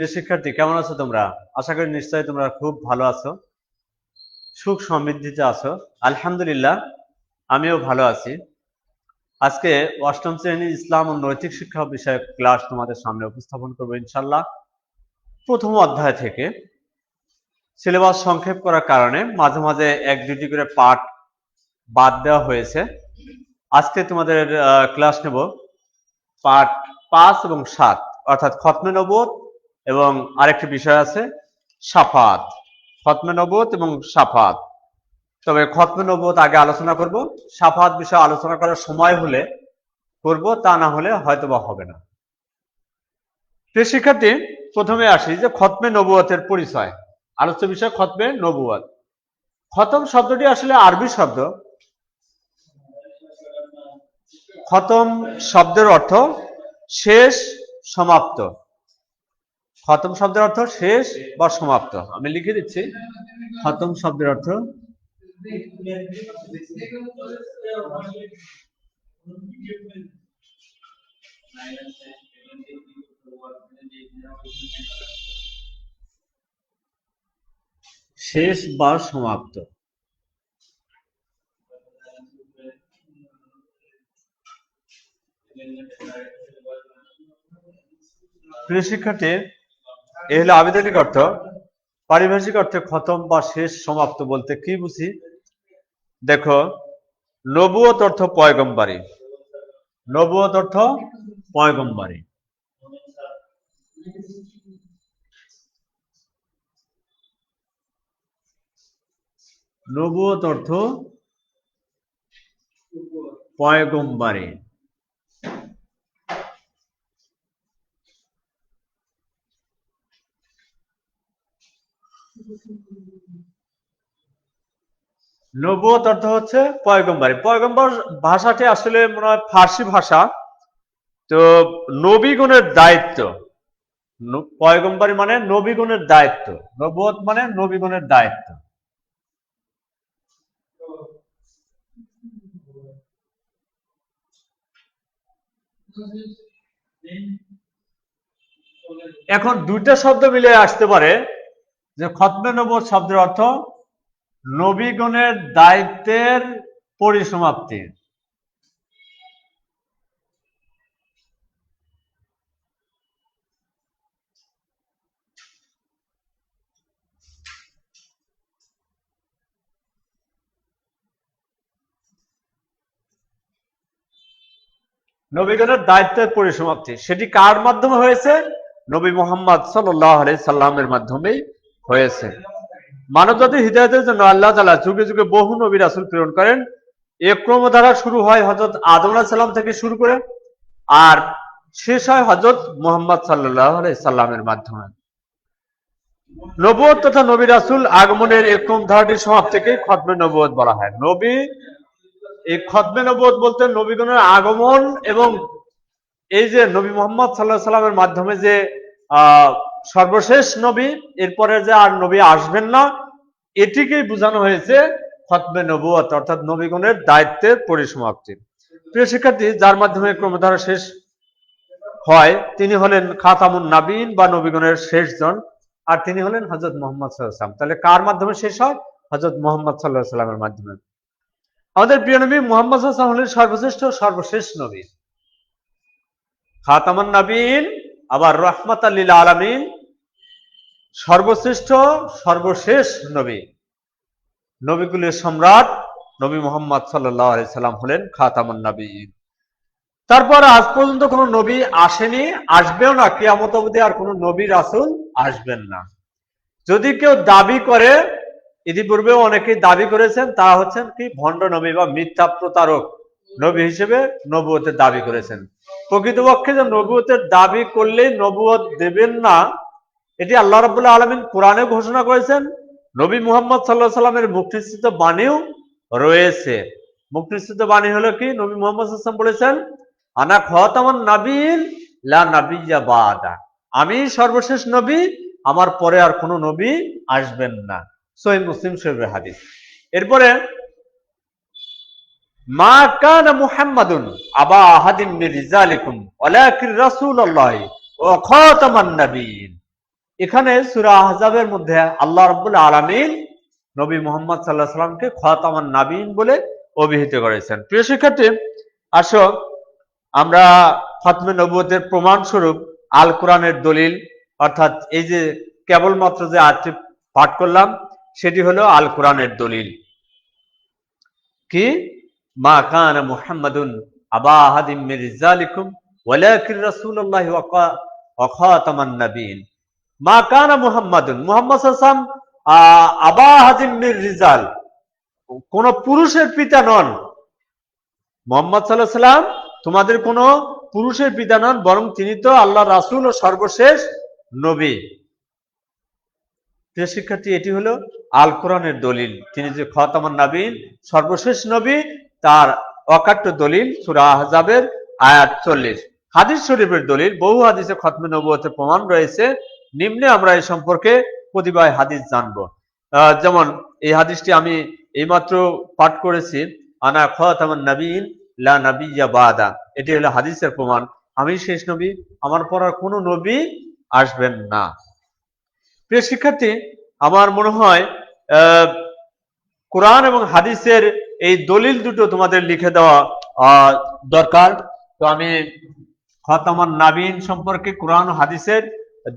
শিক্ষার্থী, কেমন আছো তোমরা? আশা করি নিশ্চয়ই তোমরা খুব ভালো আছো, সুখ সমৃদ্ধিতে আছো। আলহামদুলিল্লাহ, আমিও ভালো আছি। আজকে অষ্টম শ্রেণির ইসলাম ও নৈতিক শিক্ষা বিষয়ক ক্লাস তোমাদের সামনে উপস্থাপন করব ইনশাল্লাহ প্রথম অধ্যায় থেকে। সিলেবাস সংক্ষেপ করার কারণে মাঝে মাঝে এক দুটি করে পাঠ বাদ দেওয়া হয়েছে। আজকে তোমাদের ক্লাস নেব পাঠ পাঁচ এবং সাত, অর্থাৎ খতমে নবত এবং আরেকটি বিষয় আছে, সাফাত। খতমে নবত এবং সাফাত। তবে খতমে নবত আগে আলোচনা করব। সাফাত বিষয়ে আলোচনা করার সময় হলে করব, তা না হলে হয়তো বা হবে না। শিক্ষার্থী, প্রথমে আসি যে খতমে নবুয়তের পরিচয়। আলোচ্য বিষয়, খতমে নবুয়ত খতম শব্দটি আসলে আরবি শব্দ। খতম শব্দের অর্থ শেষ, সমাপ্ত। খতম শব্দের অর্থ শেষ বা সমাপ্ত। আমি লিখে দিচ্ছি। খতম শব্দের অর্থ শেষ বা সমাপ্ত। প্রিয় শিক্ষার্থী এ হলো আবেদনিক অর্থ। পারিভাষিক অর্থে খতম বা শেষ সমাপ্ত বলতে কি বুঝি? দেখো, নবুয়ত অর্থ পয়গম্বারি। নবুয়ত অর্থ পয়গম্বারি। নবুয়ত অর্থ পয়গম্বারি। নবুয়ত অর্থ হচ্ছে পয়গম্বরী। পয়গম্বর ভাষাটি আসলে মনে হয় ফার্সি ভাষা। তো নবীগণের দায়িত্ব পয়গম্বরী মানে নবীগণের দায়িত্ব। নবুয়ত মানে নবীগণের দায়িত্ব। এখন দুইটা শব্দ মিলে আসতে পারে। যে খতমে নবুয়ত শব্দের অর্থ নবীগণের দায়িত্বের পরিসমাপ্তি। নবীগণের দায়িত্বের পরিসমাপ্তি। সেটি কার মাধ্যমে হয়েছে? নবী মোহাম্মদ সাল্লাহ সাল্লামের মাধ্যমেই হয়েছে। মানবজাতির হৃদয়তের জন্য আল্লাহ তালা যুগে যুগে বহু নবী রাসুল প্রেরণ করেন। এ ক্রমধারা শুরু হয় হজরত আদম সাল্লাম থেকে শুরু করে, আর শেষ হয় হজরত মোহাম্মদ সাল্লাহ সাল্লামের মাধ্যমে। নবুয়ত তথা নবী রাসুল আগমনের এই ক্রম ধারাটির সমাপ্তিকে খতমে নবুয়ত বলা হয়। নবী এই খতমে নবুয়ত বলতে নবীগণের আগমন এবং এই যে নবী মোহাম্মদ সাল্লাহ সাল্লামের মাধ্যমে যে, আহ সর্বশেষ নবী এরপরে যে আর নবী আসবেন না, এটিকেই বোঝানো হয়েছে খতমে নবুয়ত অর্থাৎ নবীগণের দায়িত্বের পরিসমাপ্তি। প্রিয় শিক্ষার্থী, যার মাধ্যমে ক্রমধারা শেষ হয়, তিনি হলেন খাতামুন নাবিন বা নবীগণের শেষজন, আর তিনি হলেন হজরত মোহাম্মদ সাল্লাম তাহলে কার মাধ্যমে শেষ হয়? হজরত মোহাম্মদ সাল্লাহ সাল্লামের মাধ্যমে। আমাদের প্রিয় নবী মোহাম্মদ সাল্লাম হলেন সর্বশ্রেষ্ঠ সর্বশেষ নবী। খাতামান নাবিন, আবার রহমত আল্লিল আলমিন সর্বশ্রেষ্ঠ, সর্বশেষ নবী। নবীগুলির সম্রাট নবী মোহাম্মদ সাল্লাম হলেন খাতামান নবীন। তারপর আজ পর্যন্ত কোনো নবী আসেনি, আসবেও না, কিয়ামত অবধি আর কোনো নবী রাসুল আসবেন না। যদি কেউ দাবি করে ইতিপূর্বে অনেকেই দাবি করেছেন, তা হচ্ছেন কি, ভণ্ড নবী বা মিথ্যা প্রতারক নবী হিসেবে নবুয়তের দাবি করেছেন। প্রকৃতপক্ষে যে নবুয়তের দাবি করলেই নবুয়ত দেবেন না এটি আল্লাহ রাবুল্লাহ আলমিন কোরআনে ঘোষণা করেছেন, নবী মুহাম্মদ সাল্লাহ সাল্লামের মুক্তিস্থিত বাণীও রয়েছে। মুক্তিস্থিত বাণী হলো কি? নবী মুহাম্মদ সাল্লাম বলেছেন, আনা খতামান নাবিল লা নাবিয়া বাদা। আমি সর্বশেষ নবী, আমার পরে আর কোনো নবী আসবেন না। সহি মুসলিম শরীফের হাদিস। এরপরে, মা কানা মুহাম্মাদুন আবা আহাদিন মিন রিজালিকুম ওয়ালাকিন রাসূলুল্লাহ ওয়া খাতামান নাবিয়িন এখানে সুরা আহজাবের মধ্যে আল্লাহ রব্বুল আলমিন নবী মোহাম্মদ সাল্লাহ সাল্লামকে খতামান নাবিন বলে অভিহিত করেছেন। প্রিয় শিক্ষার্থী, আসো, আমরা খতমে নবুয়তের প্রমাণ স্বরূপ আল কোরআনের দলিল, অর্থাৎ এই যে কেবলমাত্র যে আয়াতটি পাঠ করলাম, সেটি হলো আল কোরআনের দলিল। কি? মা কান মুহাম্মাদুন আবা আহাদিম মির রিজালিকুম, ওয়ালাকিন রাসূলুল্লাহি ওয়া খাতামান নাবিয়িন। মা কানা মুহাম্মদ সাল্লাল্লাহু আবা আহাদিম মির রিজাল। কোন পুরুষের পিতা নন। মোহাম্মদ সাল্লাহ সাল্লাম তোমাদের কোনো পুরুষের পিতা নন, বরং তিনি তো আল্লাহ রাসূল ও সর্বশেষ নবী। প্রিয় শিক্ষার্থী, এটি হলো আল কোরআনের দলিল। তিনি যে খতামান নাবিন সর্বশেষ নবী, তার অকাট্য দলিল সুরা আহজাবের আয়াত চল্লিশ। হাদিস শরীফের দলিল, বহু হাদিসে খতমে নবুয়তের প্রমাণ রয়েছে। নিম্নে আমরা এই সম্পর্কে প্রতিবায় হাদিস জানব। যেমন এই হাদিসটি আমি এইমাত্র পাঠ করেছি, আনা খতামান নাবিন লা নাবিয়্যা বাদা। এটি হলো হাদিসের প্রমাণ। আমি শেষ নবী, আমার পর আর কোনো নবী আসবেন না। প্রিয় শিক্ষার্থী, আমার মনে হয় কোরআন এবং হাদিসের এই দলিল দুটো তোমাদের লিখে দেওয়া দরকার। তো আমি খতামান নাবিন সম্পর্কে কোরআন হাদিসের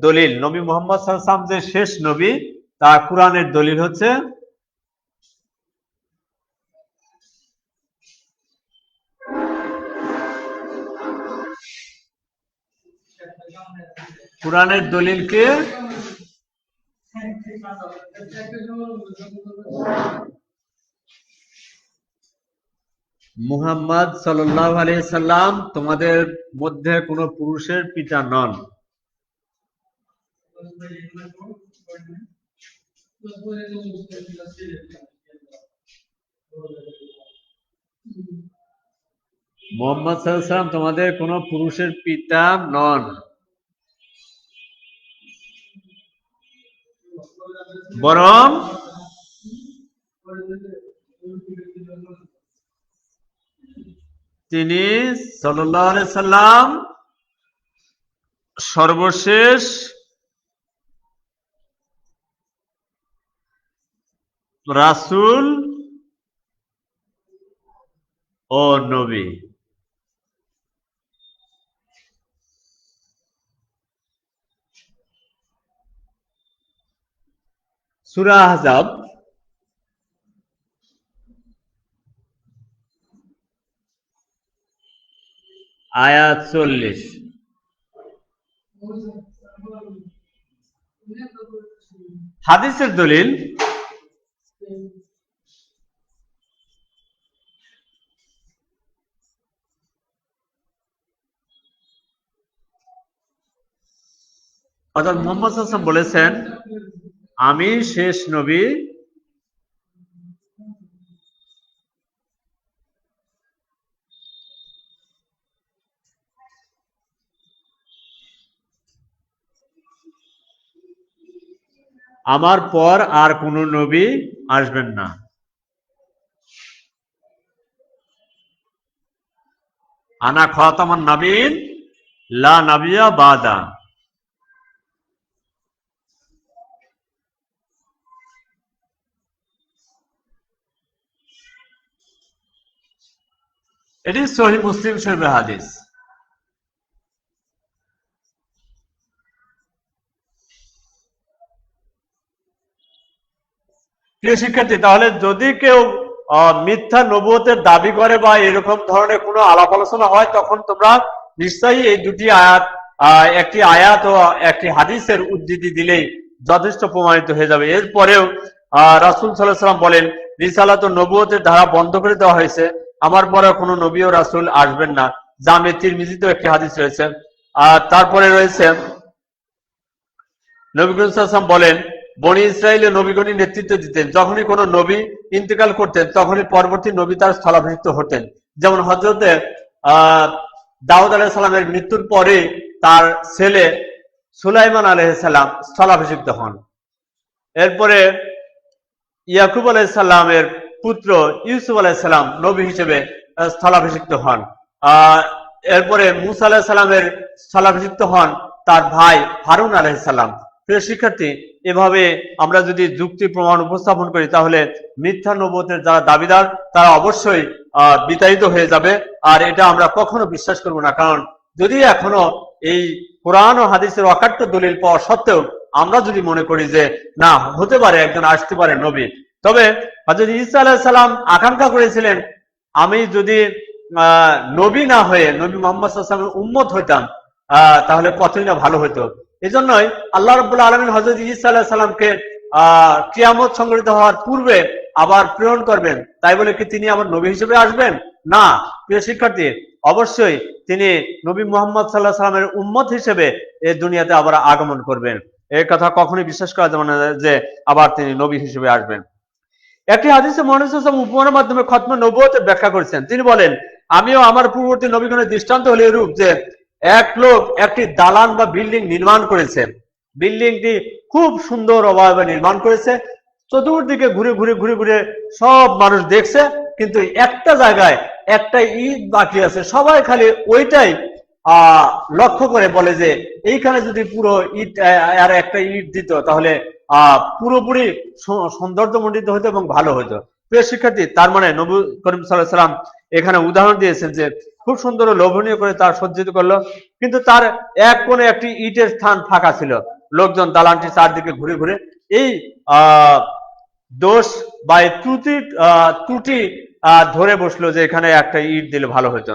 দলিল। নবী মোহাম্মদ সাল্লাম যে শেষ নবী তা কোরআনের দলিল হচ্ছে কোরআনের দলিল দলিলকে মুহাম্মদ সাল্লাম তোমাদের মধ্যে কোনো পুরুষের পিতা নন। মোহাম্মদ সাল্লাম তোমাদের কোনো পুরুষের পিতা নন। বরং তিনি সাল্লাম সর্বশেষ রাসূল ও নবী। সূরা আয়াত চল্লিশ। হাদিসের দলিল অর্থাৎ মোহাম্মদ বলেছেন আমি শেষ নবী আমার পর আর কোন নবী আসবেন না। আনা খাতামান নাবিন, লা নাবিয়া বাদা। এটি সহি মুসলিম শরীফের হাদিস। প্রিয় শিক্ষার্থী, তাহলে যদি কেউ মিথ্যা নবুয়তের দাবি করে বা এরকম ধরনের কোনো আলাপ আলোচনা হয়, তখন তোমরা নিশ্চয়ই এই দুটি আয়াত একটি আয়াত ও একটি হাদিসের উদ্ধৃতি দিলেই যথেষ্ট প্রমাণিত হয়ে যাবে। এরপরেও রাসুল সাল্লাহ সাল্লাম বলেন, রিসালাত নবুয়তের ধারা বন্ধ করে দেওয়া হয়েছে। আমার পরে কোনো নবী ও রাসুল আসবেন না। জামে তিরমিজিতেও একটি হাদিস রয়েছে। আর তারপরে রয়েছে, নবী করিম বলেন বনি ইসরায়েলের নবীগণী নেতৃত্ব দিতেন। যখনই কোনো নবী ইন্তেকাল করতেন, তখনই পরবর্তী নবী তার স্থলাভিষিক্ত হতেন। যেমন হজরতে দাউদ আলাহ সালামের মৃত্যুর পরে তার ছেলে সুলাইমান আলহাম স্থলাভিষিক্ত হন। এরপরে ইয়াকুব আলাইসাল্লামের পুত্র ইউসুফ আলাইসাল্লাম নবী হিসেবে স্থলাভিষিক্ত হন। আহ এরপরে মুসা আলাহিসাল্লামের স্থলাভিষিক্ত হন তার ভাই হারুন আলাইসাল্লাম প্রিয় শিক্ষার্থী এভাবে আমরা যদি যুক্তি প্রমাণ উপস্থাপন করি, তাহলে মিথ্যা নবতের যারা দাবিদার, তারা অবশ্যই বিতাড়িত হয়ে যাবে। আর এটা আমরা কখনো বিশ্বাস করব না। কারণ যদি এখনও এই কোরআন ও হাদিসের অকাট্য দলিল পাওয়া সত্ত্বেও আমরা যদি মনে করি যে, না, হতে পারে, একজন আসতে পারে নবী। তবে হজরত ঈসা আলাহ সাল্লাম আকাঙ্ক্ষা করেছিলেন, আমি যদি নবী না হয়ে নবী মোহাম্মদ উম্মত হইতাম তাহলে কতই না ভালো হতো। এই জন্যই আল্লাহ রবুল্লা আলমিন হজরত ঈসা আলাহ সাল্লামকে কিয়ামত সংগঠিত হওয়ার পূর্বে আবার প্রেরণ করবেন। তাই বলে কি তিনি আবার নবী হিসেবে আসবেন? না, প্রিয় শিক্ষার্থী, অবশ্যই তিনি নবী মোহাম্মদ সাল্লাহ সাল্লামের উম্মত হিসেবে এই দুনিয়াতে আবার আগমন করবেন। এই কথা কখনোই বিশ্বাস করা যাবে না যে আবার তিনি নবী হিসেবে আসবেন। একটি হাদিসে মহানুস উপমানের মাধ্যমে খতম নবুয়তের ব্যাখ্যা করেছেন। তিনি বলেন, আমিও আমার পূর্ববর্তী নবীগণের দৃষ্টান্ত হলে এরূপ যে এক লোক একটি দালান বা বিল্ডিং নির্মাণ করেছে। বিল্ডিংটি খুব সুন্দর অভাবে নির্মাণ করেছে। চতুর্দিকে ঘুরে ঘুরে ঘুরে ঘুরে সব মানুষ দেখছে, কিন্তু একটা জায়গায় একটা ইট বাকি আছে। সবাই খালি ওইটাই আহ লক্ষ্য করে বলে যে, এইখানে যদি পুরো ইট আর একটা ইট দিত, তাহলে আহ পুরোপুরি সৌন্দর্যমণ্ডিত হতো এবং ভালো হতো। প্রিয় শিক্ষার্থী, তার মানে নবী করিম সাল্লাহ সাল্লাম এখানে উদাহরণ দিয়েছেন যে, খুব সুন্দর লোভনীয় করে তার সজ্জিত করল, কিন্তু তার এক কোণে একটি ইটের স্থান ফাঁকা ছিল। লোকজন দালানটি চারদিকে ঘুরে ঘুরে, এই দোষ বা ত্রুটি ত্রুটি ধরে বসল যে এখানে একটা ইট দিলে ভালো হতো।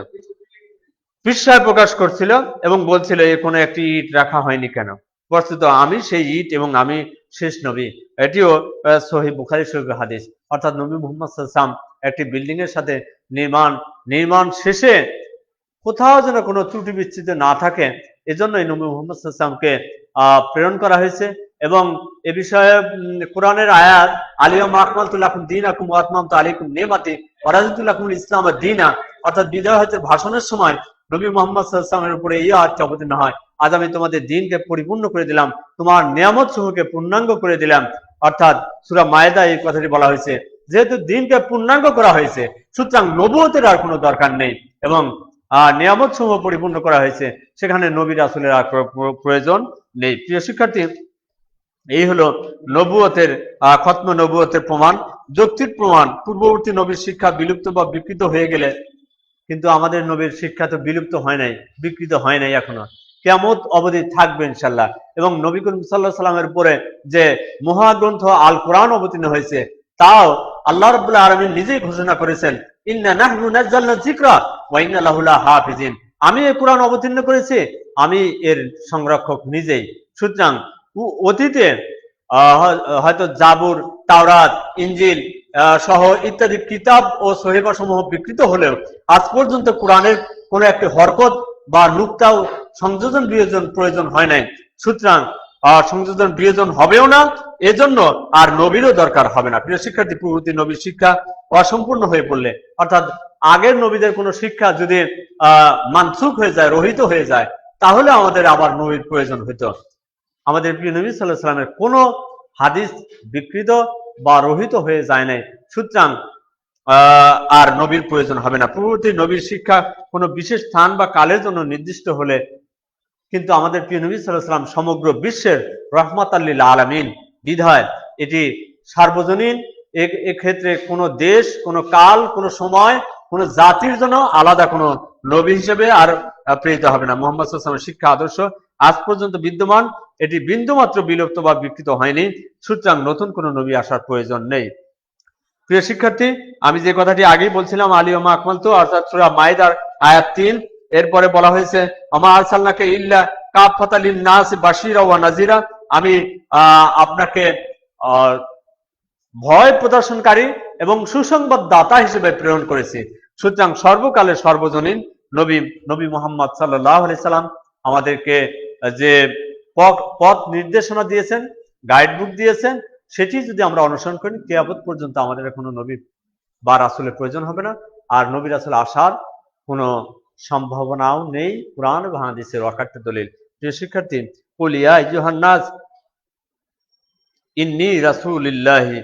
বিস্ময় প্রকাশ করছিল এবং বলছিল, এ কোনো একটি ইট রাখা হয়নি কেন? বস্তুত আমি সেই ইট এবং আমি শেষ নবী। এটিও সহি বুখারি শরীফ হাদিস। অর্থাৎ নবী মুহাম্মদ সাল্লাম একটি বিল্ডিং এর সাথে নির্মাণ নির্মাণ শেষে কোথাও যেন কোনো ত্রুটি বিচ্ছিন্ন না থাকে, এজন্যই নবী মুহাম্মদ সাল্লামকে আহ, প্রেরণ করা হয়েছে এবং এ বিষয়ে কোরআনের আয়াত আলিয়া মাহমাতুল্লাহ দিন আকুম আতমাম তো আলিকুম নেমাতি ওরাজুল্লাহ ইসলাম দিনা, অর্থাৎ বিজয় হজের ভাষণের সময় নবী মোহাম্মদ সাল্লামের উপরে এই আয়াতটি অবতীর্ণ হয়। আজ আমি তোমাদের দিনকে পরিপূর্ণ করে দিলাম, তোমার নিয়ামত সমূহকে পূর্ণাঙ্গ করে দিলাম। অর্থাৎ সুরা মায়েদা এই কথাটি বলা হয়েছে, যেহেতু দিনকে পূর্ণাঙ্গ করা হয়েছে, সুতরাং নবুয়তের আর কোনো দরকার নেই এবং নিয়ামত সমূহ পরিপূর্ণ করা হয়েছে, সেখানে নবী রাসুলের আর প্রয়োজন নেই। প্রিয় শিক্ষার্থী, এই হলো নবুয়তের আহ খত্ম নবুয়তের প্রমাণ। যৌক্তিক প্রমাণ, পূর্ববর্তী নবীর শিক্ষা বিলুপ্ত বা বিকৃত হয়ে গেলে কিন্তু আমাদের নবীর শিক্ষা তো বিলুপ্ত হয় নাই, বিকৃত হয় নাই এখনও। কেমত অবধি থাকবে ইনশাল্লাহ এবং নবী করিম সাল্লাহ সাল্লামের উপরে যে মহাগ্রন্থ আল কোরআন অবতীর্ণ হয়েছে, তাও আল্লাহ রবুল্লাহ আলমিন নিজেই ঘোষণা করেছেন আমি এই কোরআন অবতীর্ণ করেছি, আমি এর সংরক্ষক নিজেই। সুতরাং অতীতে হয়তো জাবুর, তাওরাত ইঞ্জিল সহ ইত্যাদি কিতাব ও সহিবা সমূহ বিকৃত হলেও আজ পর্যন্ত কোরআনের কোন একটি হরকত বা নুক্তাও সংযোজন বিয়োজন প্রয়োজন হয় নাই। সুতরাং সংযোজন বিয়োজন হবেও না, এজন্য আর নবীরও দরকার হবে না। প্রিয় শিক্ষার্থী পূর্ববর্তী নবীর শিক্ষা অসম্পূর্ণ হয়ে পড়লে, অর্থাৎ আগের নবীদের কোনো শিক্ষা যদি, আহ, মানসুখ হয়ে যায়, রহিত হয়ে যায়, তাহলে আমাদের আবার নবীর প্রয়োজন হইত। আমাদের প্রিয় নবী সাল্লাহ সাল্লামের কোনো হাদিস বিকৃত বা রহিত হয়ে যায় নাই, সুতরাং আর নবীর প্রয়োজন হবে না। পূর্ববর্তী নবীর শিক্ষা কোনো বিশেষ স্থান বা কালের জন্য নির্দিষ্ট হলে কিন্তু আমাদের প্রিয় নবী সাল্লাম সমগ্র বিশ্বের রহমত আল্লিল আলমিন, বিধায় এটি সার্বজনীন এক্ষেত্রে কোনো দেশ, কোনো কাল, কোনো সময়, কোনো জাতির জন্য আলাদা কোনো নবী হিসেবে আর প্রেরিত হবে না। মোহাম্মদ সাল্লামের শিক্ষা, আদর্শ আজ পর্যন্ত বিদ্যমান। এটি বিন্দুমাত্র বিলুপ্ত বা বিকৃত হয়নি। সুতরাং নতুন কোনো নবী আসার প্রয়োজন নেই। প্রিয় শিক্ষার্থী, আমি যে কথাটি আগেই বলছিলাম আলিয়মা আকমাল তো অর্থাৎ সুরা মাইদার আয়াত তিন। এরপরে বলা হয়েছে আমা আরসালনাকে ইল্লা কাফাতালিন নাস বাশিরা ওয়া নাজিরা আমি আপনাকে ভয় প্রদর্শনকারী এবং সুসংবাদ দাতা হিসেবে প্রেরণ করেছি। সুতরাং সর্বকালের সর্বজনীন নবী নবী মোহাম্মদ সাল্লাহ সাল্লাম আমাদেরকে যে পথ- নির্দেশনা দিয়েছেন গাইড বুক দিয়েছেন, সেটি যদি আমরা অনুসরণ করি কেয়াবত পর্যন্ত আমাদের কোনো নবী বা রাসুলের প্রয়োজন হবে না। আর নবী রাসুল আসার কোনো সম্ভাবনাও নেই। এবং হাদিসের অকাট্য দলিল। প্রিয় শিক্ষার্থী কুলিয়া ইজুহান্নাজ ইন্নি রাসূলিল্লাহি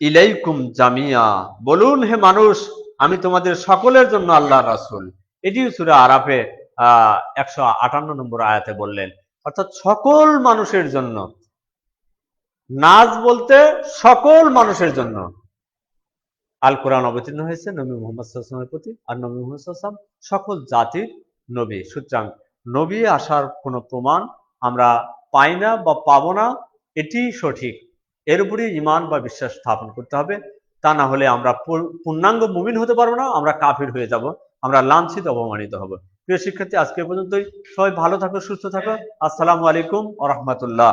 ইলাইকুম জামিয়া। বলুন, হে মানুষ, আমি তোমাদের সকলের জন্য আল্লাহ রাসূল। এটিও সূরা আরাফে একশো আটান্ন নম্বর আয়াতে বললেন, অর্থাৎ সকল মানুষের জন্য, নাজ বলতে সকল মানুষের জন্য। আল কোরআন অবতীর্ণ হয়েছে নবী মোহাম্মদ সাল্লামের প্রতি আর নবী মোহাম্মদ সকল জাতির নবী। সুতরাং নবী আসার কোনো প্রমাণ আমরা পাই না বা পাবো না, এটি সঠিক। এর উপরে ইমান বা বিশ্বাস স্থাপন করতে হবে। তা না হলে আমরা পূর্ণাঙ্গ মুমিন হতে পারব না, আমরা কাফির হয়ে যাব, আমরা লাঞ্ছিত, অপমানিত হব। প্রিয় শিক্ষার্থী আজকে পর্যন্তই। সবাই ভালো থাকো সুস্থ থাকো। আসসালামু আলাইকুম আ রহমতুল্লাহ।